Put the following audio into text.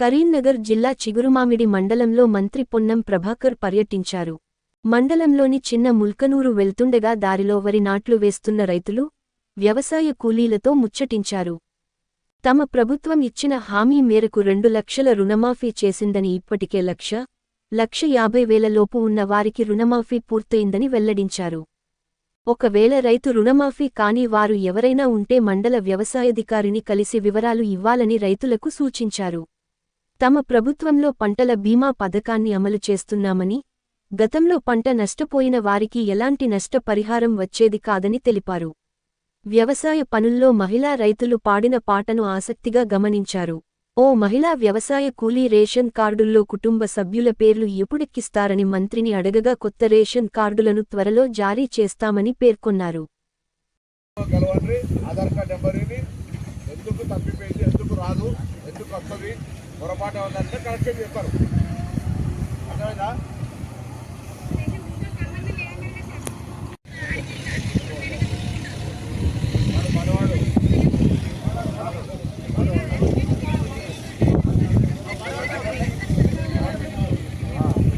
కరీంనగర్ జిల్లా చిగురుమామిడి మండలంలో మంత్రి పొన్నం ప్రభాకర్ పర్యటించారు. మండలంలోని చిన్న ముల్కనూరు వెళ్తుండగా దారిలో వరి నాట్లు వేస్తున్న రైతులు వ్యవసాయ కూలీలతో ముచ్చటించారు. తమ ప్రభుత్వం ఇచ్చిన హామీ మేరకు రెండు లక్షల రుణమాఫీ చేసిందని ఇప్పటికే లక్ష లక్ష యాభై వేలలోపు ఉన్న వారికి రుణమాఫీ పూర్తయిందని వెల్లడించారు. ఒకవేళ రైతు రుణమాఫీ కాని వారు ఎవరైనా ఉంటే మండల వ్యవసాయాధికారిని కలిసి వివరాలు ఇవ్వాలని రైతులకు సూచించారు. తమ ప్రభుత్వంలో పంటల బీమా పథకాన్ని అమలు చేస్తున్నామని గతంలో పంట నష్టపోయిన వారికి ఎలాంటి నష్టపరిహారం వచ్చేది కాదని తెలిపారు. వ్యవసాయ పనుల్లో మహిళా రైతులు పాడిన పాటను ఆసక్తిగా గమనించారు. ఓ మహిళా వ్యవసాయ కూలీ రేషన్ కార్డుల్లో కుటుంబ సభ్యుల పేర్లు ఎప్పుడెక్కిస్తారని మంత్రిని అడగగా కొత్త రేషన్ కార్డులను త్వరలో జారీ చేస్తామని పేర్కొన్నారు. ఎందుకు తప్పిపోయింది ఎందుకు రాదు ఎందుకు పొరపాటు అవుతుందంటే కరెక్ట్గా చెప్పారు. అర్థమైందా?